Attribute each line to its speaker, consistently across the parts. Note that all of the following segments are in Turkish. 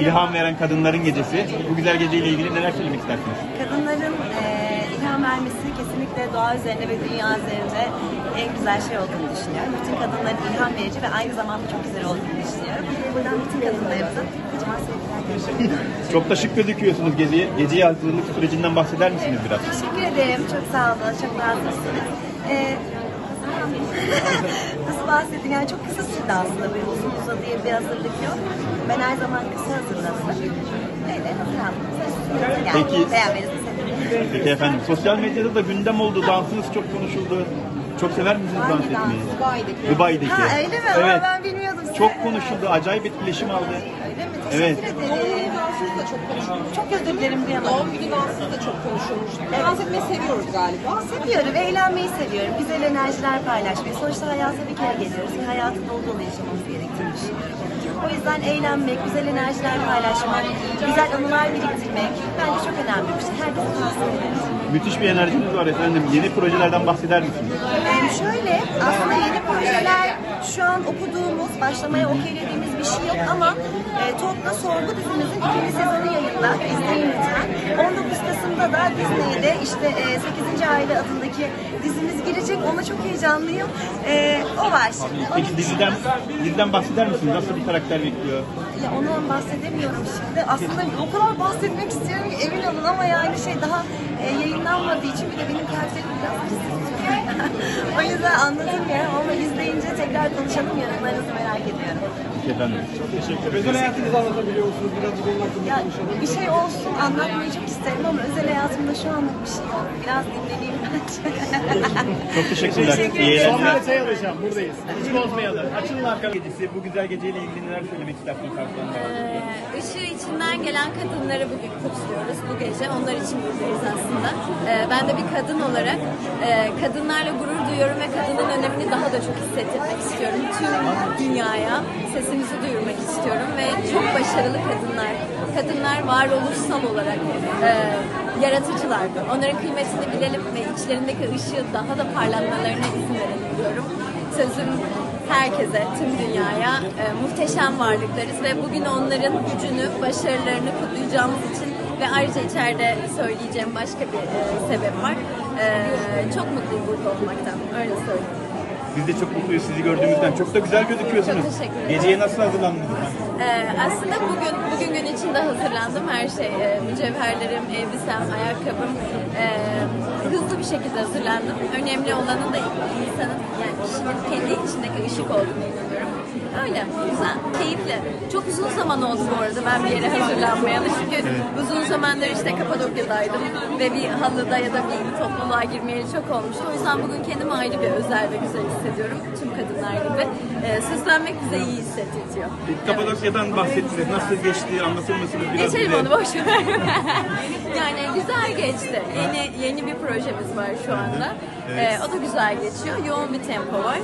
Speaker 1: ilham veren kadınların gecesi. Bu güzel geceyle ilgili neler söylemek istersiniz?
Speaker 2: Kadınların eee ilham vermesi kesinlikle doğa üzerinde ve dünya üzerinde en güzel şey olduğunu düşünüyorum. Bütün kadınların ilham verici ve aynı zamanda çok güzel olduğunu düşünüyorum. Buradan bütün kadınlarımıza kocaman sevgiler gönderiyorum.
Speaker 1: Çok da şık gözüküyorsunuz geceye. Geceye hazırlık sürecinden bahseder misiniz biraz?
Speaker 2: Teşekkür ederim. Çok sağ olun. Çok naziksiniz. Ee, nasıl bahsedeyim? Yani çok kısa sürdü aslında. Bir uzun uzadıya bir hazırlık yok. Ben her zaman kısa hazırlanırım. Öyle hazırlandım.
Speaker 1: Peki.
Speaker 2: Beğenmenizi sevindim.
Speaker 1: Peki efendim. Sosyal medyada da gündem oldu. Dansınız çok konuşuldu. Çok sever misiniz dans etmeyi?
Speaker 3: Dubai'deki.
Speaker 1: Dubai'deki.
Speaker 2: Ha öyle mi?
Speaker 1: Evet.
Speaker 2: Ama ben bilmiyordum.
Speaker 1: Çok konuşuldu. Acayip etkileşim aldı.
Speaker 2: Öyle mi?
Speaker 1: Evet.
Speaker 2: Teşekkür
Speaker 3: Doğum
Speaker 2: ederim.
Speaker 3: Da çok konuşulmuş.
Speaker 2: Çok özür dilerim duyamadım.
Speaker 3: Doğum günü dansınız da çok konuşulmuş. Dans etmeyi seviyoruz galiba.
Speaker 2: Seviyorum, eğlenmeyi seviyorum. Güzel enerjiler paylaşmayı. Sonuçta hayata bir kere geliyoruz ve hayatı dolu dolu yaşamamız gerektiğini düşünüyorum. O yüzden eğlenmek, güzel enerjiler paylaşmak, güzel anılar biriktirmek bence çok önemli bir şey. Herkese tavsiye ederim.
Speaker 1: Müthiş bir enerjiniz var efendim. Yeni projelerden bahseder misiniz?
Speaker 2: Ee, şöyle, aslında yeni projeler şu an okuduğumuz, başlamaya okeylediğimiz bir şey yok ama e, Topla Sorgu dizimizin ikinci sezonu yayında. İzleyin lütfen. 19 Kasım'da da Disney'de işte e, 8. Aile adındaki dizimiz girecek. Ona çok heyecanlıyım. E, o var şimdi. Onun
Speaker 1: Peki diziden, diziden bahseder misiniz? Nasıl bir karakter bekliyor?
Speaker 2: Ya ondan bahsedemiyorum şimdi. Aslında o kadar bahsetmek istiyorum ki emin olun ama yani şey daha e, yayınlanmadığı için bir de benim karakterim biraz kısıtlı. o yüzden anlatamıyorum ama izleyince tekrar konuşalım yorumlarınızı merak ediyorum.
Speaker 1: Efendim. Çok teşekkür ederim.
Speaker 4: Özel hayatınızı anlatabiliyor musunuz? Biraz bu konu hakkında
Speaker 2: Ya
Speaker 4: konuşalım.
Speaker 2: bir şey olsun anlatmayı çok isterim ama özel hayatımda şu anlık bir şey yok. Biraz dinleneyim bence.
Speaker 1: Çok teşekkürler.
Speaker 2: Teşekkür
Speaker 1: İyi
Speaker 2: ederim.
Speaker 4: Son
Speaker 1: eğlenceler.
Speaker 4: bir detay alacağım. Buradayız. Hiç bozmayalım. Açılın arka.
Speaker 1: Gecesi, bu güzel geceyle ilgili neler söylemek istersiniz Bey?
Speaker 5: Ee, ışığı içinden gelen kadınları bugün kutluyoruz bu gece. Onlar için buradayız aslında. Ee, ben de bir kadın olarak e, kadınlarla gurur duyuyorum ve kadının önemini daha da çok hissettirmek istiyorum. Tüm dünyaya sesimizi duyurmak istiyorum ve çok başarılı kadınlar. Kadınlar varoluşsal olarak e, yaratıcılardır. Onların kıymetini bilelim ve içlerindeki ışığı daha da parlatmalarına izin verelim diyorum. Sözüm herkese, tüm dünyaya e, muhteşem varlıklarız ve bugün onların gücünü, başarılarını kutlayacağımız için ve ayrıca içeride söyleyeceğim başka bir e, sebep var. E, çok mutluyum burada olmaktan, öyle söyleyeyim.
Speaker 1: Biz de çok mutluyuz sizi gördüğümüzden. Çok da güzel gözüküyorsunuz.
Speaker 5: Çok teşekkür ederim.
Speaker 1: Geceye nasıl hazırlandınız?
Speaker 5: E, aslında bugün bugün gün içinde hazırlandım her şey. E, mücevherlerim, elbisem, ayakkabım e, hızlı bir şekilde hazırlandım. Önemli olanın da insanın yani kişinin kendi içindeki ışık olduğunu inanıyorum. Öyle, güzel, keyifli. Çok uzun zaman oldu bu arada ben bir yere hazırlanmayalı. Çünkü uzun zamandır işte Kapadokya'daydım ve bir halıda ya da bir topluluğa girmeyeli çok olmuştu. O yüzden bugün kendimi ayrı bir özel ve güzel hissediyorum. Tüm kadınlar gibi. E, süslenmek bize iyi hissettiriyor.
Speaker 1: Kapadokya'dan bahsettiniz. Nasıl geçti? Anlatır mısınız biraz
Speaker 5: Geçelim
Speaker 1: bize?
Speaker 5: onu boş ver. yani güzel geçti. Yeni yeni bir projemiz var şu anda. Ee, o da güzel geçiyor. Yoğun bir tempo var.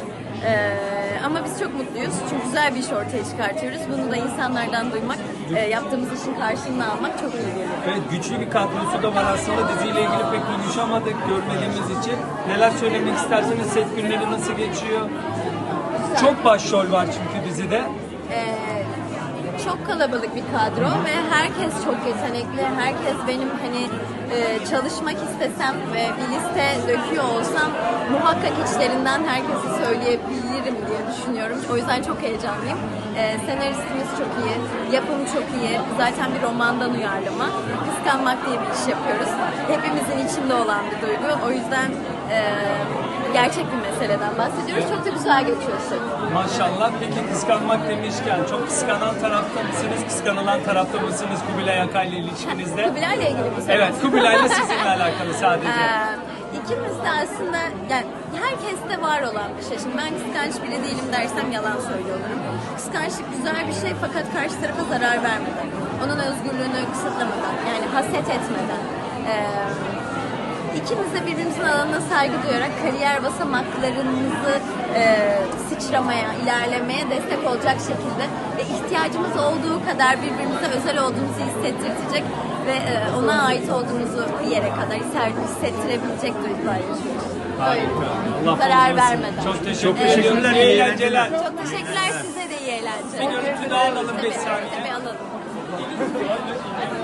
Speaker 5: Ee, ama biz çok mutluyuz. Çünkü güzel bir iş ortaya çıkartıyoruz. Bunu da insanlardan duymak, e, yaptığımız işin karşılığını almak çok iyi geliyor.
Speaker 6: Evet, güçlü bir kadrosu da var aslında diziyle ilgili pek konuşamadık görmediğimiz için. Neler söylemek isterseniz set günleri nasıl geçiyor? Çok başrol var çünkü dizide.
Speaker 5: Ee, çok kalabalık bir kadro ve herkes çok yetenekli. Herkes benim hani e, çalışmak istesem ve bir liste döküyor olsam muhakkak içlerinden herkesi söyleyebilirim diye düşünüyorum. O yüzden çok heyecanlıyım. E, senaristimiz çok iyi, yapımı çok iyi. Zaten bir romandan uyarlama. Kıskanmak diye bir iş yapıyoruz. Hepimizin içinde olan bir duygu. O yüzden e, gerçek bir meseleden bahsediyoruz. Çok da güzel geçiyor set.
Speaker 6: Maşallah. Peki kıskanmak demişken çok kıskanan tarafta mısınız, kıskanılan tarafta mısınız Kubilay Akay'la ilişkinizde?
Speaker 5: Kubilay'la ilgili soru.
Speaker 6: Evet, Kubilay'la sizinle alakalı sadece.
Speaker 5: Ee, ikimiz de aslında yani herkeste var olan bir şey. Şimdi ben kıskanç biri değilim dersem yalan söylüyor olurum. Kıskançlık güzel bir şey fakat karşı tarafa zarar vermeden, onun özgürlüğünü kısıtlamadan, yani haset etmeden. Ee, ikimiz de birbirimizin alanına saygı duyarak kariyer basamaklarımızı e, sıçramaya, ilerlemeye destek olacak şekilde ve ihtiyacımız olduğu kadar birbirimize özel olduğumuzu hissettirecek ve e, ona ait olduğumuzu bir yere kadar hissettirebilecek duygular yaşıyoruz.
Speaker 6: Allah
Speaker 5: Zarar vermeden.
Speaker 6: Çok teşekkür
Speaker 5: Evet.
Speaker 6: ediyoruz. İyi eğlenceler.
Speaker 5: Çok teşekkürler size de iyi eğlenceler.
Speaker 6: Bir görüntü daha alalım beş
Speaker 5: Tabii,
Speaker 6: saniye.
Speaker 5: Tabii alalım.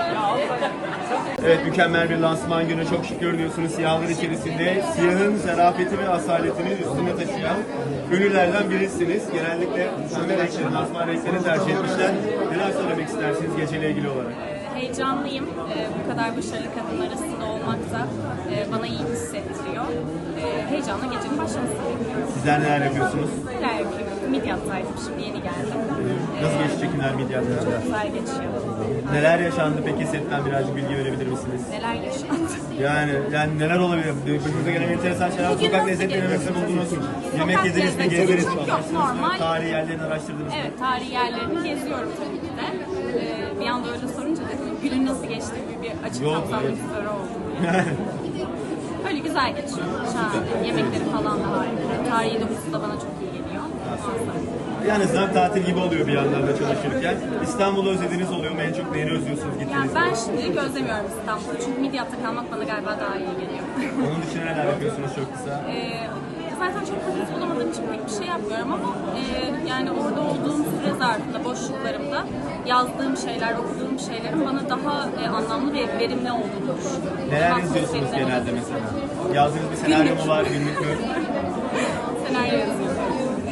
Speaker 7: Evet mükemmel bir lansman günü çok şık görünüyorsunuz siyahlar içerisinde. Siyahın zarafeti ve asaletini üstüne taşıyan ünlülerden birisiniz. Genellikle pembe renkleri, lansman renklerini tercih etmişler. Neler söylemek istersiniz geceyle ilgili olarak?
Speaker 8: Heyecanlıyım. Ee, bu kadar başarılı kadın arasında olmak da e, bana iyi hissettiriyor. Ee, heyecanla gecenin başlamasını bekliyorum.
Speaker 7: Sizler neler yapıyorsunuz?
Speaker 8: Neler yapıyorum? Midyat'taydım. Şimdi yeni geldim.
Speaker 7: Nasıl geçti çekimler medyada?
Speaker 8: Güzel geçiyor.
Speaker 7: Neler yaşandı peki setten birazcık bilgi verebilir misiniz?
Speaker 8: Neler yaşandı?
Speaker 7: Yani yani neler olabilir? Başınıza gelen enteresan şeyler,
Speaker 8: Bugün
Speaker 7: sokak
Speaker 8: nasıl
Speaker 7: lezzetleri
Speaker 8: gezdiniz?
Speaker 7: nasıl buldunuz? Yemek yediniz mi,
Speaker 8: lezzeti-
Speaker 7: gezdiniz mi?
Speaker 8: Yok, normal.
Speaker 7: Tarihi yerlerini araştırdınız mı?
Speaker 8: Evet, tarihi yerlerini geziyorum tabii ki de. Ee, bir anda öyle sorunca günün nasıl geçti gibi bir açık
Speaker 7: Yok,
Speaker 8: kapsamlı
Speaker 7: evet.
Speaker 8: bir soru oldu. Öyle güzel geçiyor. Şahane. Yemekleri falan da harika. Tarihi dokusu da bana çok iyi geliyor.
Speaker 7: Yani sınav tatil gibi oluyor bir yandan da çalışırken. İstanbul'u özlediniz oluyor mu? En çok neyini özlüyorsunuz
Speaker 8: Yani
Speaker 7: gittiğinizde?
Speaker 8: ben şimdilik özlemiyorum İstanbul'u. Çünkü Midyat'ta kalmak bana galiba daha iyi geliyor.
Speaker 7: Onun dışında neler yapıyorsunuz çok kısa?
Speaker 8: Ee, zaten çok vakit bulamadığım için pek bir şey yapmıyorum ama e, yani orada olduğum süre zarfında, boşluklarımda yazdığım şeyler, okuduğum şeylerin bana daha e, anlamlı ve verimli olduğunu düşünüyorum.
Speaker 7: Neler
Speaker 8: Daha
Speaker 7: yazıyorsunuz genelde mesela? Yazdığınız bir senaryo mu var, günlük mü?
Speaker 8: Senaryo yazıyorum.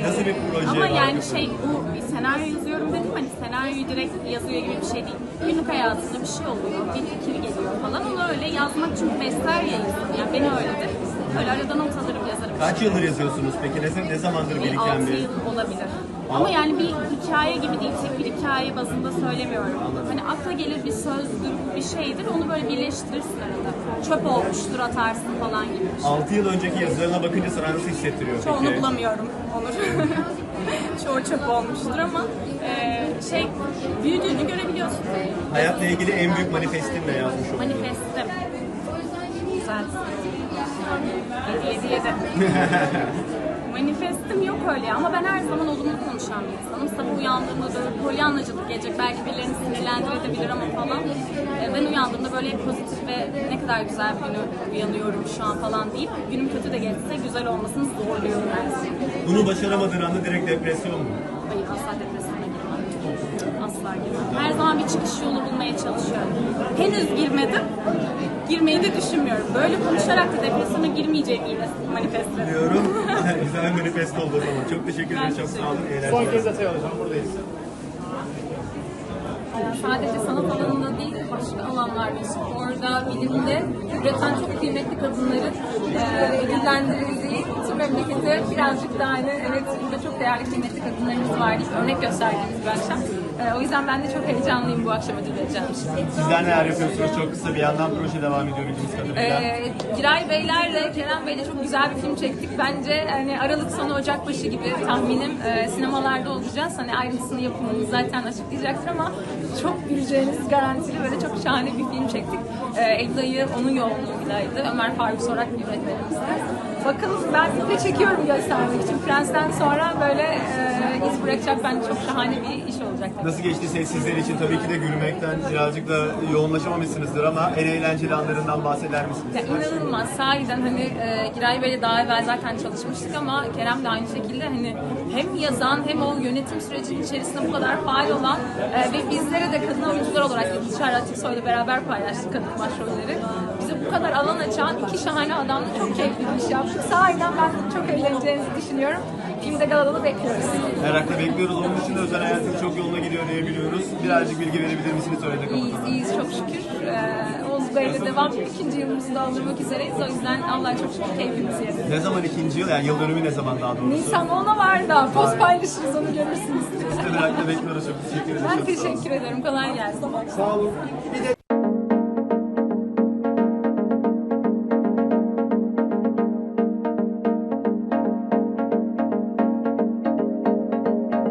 Speaker 7: Nasıl bir proje
Speaker 8: Ama
Speaker 7: var?
Speaker 8: yani şey bu bir senaryo yazıyorum dedim hani senaryoyu direkt yazıyor gibi bir şey değil. Günlük hayatında bir şey oluyor, bir fikir geliyor falan. Onu öyle yazmak çünkü besler ya insanı. Yani beni öyledir. Öyle arada not alırım.
Speaker 7: Kaç yıldır yazıyorsunuz peki? Ne, ne zamandır
Speaker 8: Bir
Speaker 7: biriken
Speaker 8: 6
Speaker 7: bir...
Speaker 8: yıl olabilir. Ama yani bir hikaye gibi değil, tek bir hikaye bazında söylemiyorum. Hani akla gelir bir sözdür, bir şeydir, onu böyle birleştirirsin arada. Çöp olmuştur, atarsın falan gibi şey.
Speaker 7: 6 yıl önceki yazılarına bakınca sana nasıl hissettiriyor
Speaker 8: Çoğunu
Speaker 7: peki?
Speaker 8: bulamıyorum Onur. Çoğu çöp olmuştur ama e, şey büyüdüğünü görebiliyorsun.
Speaker 7: Hayatla ilgili en büyük manifestin ne yazmış oldun?
Speaker 8: Manifestim. 7 7 Manifestim yok öyle ama ben her zaman olumlu konuşan bir insanım. Sabah uyandığımda böyle polyanlacılık gelecek. Belki birilerini sinirlendirebilir ama falan. E, Ben uyandığımda böyle hep pozitif ve ne kadar güzel bir güne uyanıyorum şu an falan deyip günüm kötü de geçse güzel olmasını zorluyorum zaman.
Speaker 7: Bunu başaramadığın anda direkt depresyon mu?
Speaker 8: Hayır asla depresyona. Asla girmem. Her zaman bir çıkış yolu bulmaya çalışıyorum. Henüz girmedim. Girmeyi de düşünmüyorum. Böyle konuşarak da depresyona girmeyeceğimi yine manifestledim.
Speaker 7: Diyorum. Güzel bir manifest oldu o zaman. Çok teşekkür ederim. Çok sağ olun.
Speaker 4: Son kez alacağım buradayız.
Speaker 9: Sadece sanat alanında değil başka alanlarda sporda, bilimde üreten çok kıymetli kadınların e, ödüllendirildiği tüm memlekete birazcık daha hani evet burada çok değerli kıymetli kadınlarımız var örnek gösterdiğimiz bir akşam. E, o yüzden ben de çok heyecanlıyım bu akşam ödül vereceğim.
Speaker 7: Sizler neler yapıyorsunuz? Çok kısa bir yandan proje devam ediyor bildiğimiz kadarıyla.
Speaker 9: Ee, Giray Beylerle, Kerem Bey'le çok güzel bir film çektik. Bence hani Aralık sonu Ocak başı gibi tahminim e, sinemalarda olacağız. Hani ayrıntısını yapımını zaten açıklayacaktır ama çok güleceğiniz garantili böyle çok şahane bir film çektik. Ee, Elda'yı onun yoğunluğundaydı. Ömer Faruk Sorak yönetmenimizdi. Bakın ben de çekiyorum göstermek için. Prens'ten sonra böyle e, iz bırakacak bence çok şahane bir iş olacak.
Speaker 7: Nasıl geçti sessizler için? Tabii ki de gülmekten birazcık da yoğunlaşamamışsınızdır ama en eğlenceli anlarından bahseder misiniz?
Speaker 9: Ya inanılmaz. Sahiden hani e, Giray Bey'le daha evvel zaten çalışmıştık ama Kerem de aynı şekilde hani hem yazan hem o yönetim sürecinin içerisinde bu kadar faal olan e, ve bizlere de kadın oyuncular olarak Çağrı Atiksoy'la beraber paylaştık kadın başrolleri. Bu kadar alan açan iki şahane adamla çok keyifli bir iş yaptık. Sahiden ben çok eğleneceğinizi düşünüyorum. Filmde Galadalı bekliyoruz.
Speaker 7: Merakla bekliyoruz. Onun dışında özel hayatınız çok yoluna gidiyor diyebiliyoruz. Birazcık bilgi verebilir misiniz? Öyle de
Speaker 9: İyiyiz,
Speaker 7: kapatalım.
Speaker 9: iyiyiz çok şükür. Ee, Oğuz Bey'le devam. İkinci yılımızı doldurmak üzereyiz. O yüzden Allah çok şükür keyfimiz yerinde.
Speaker 7: Ne zaman ikinci yıl? Yani yıl dönümü ne zaman daha doğrusu?
Speaker 9: Nisan ona var da post paylaşırız onu görürsünüz.
Speaker 7: Biz de merakla bekliyoruz. Çok teşekkür ederim.
Speaker 9: Ben teşekkür ederim. Kolay gelsin.
Speaker 4: Sağ olun.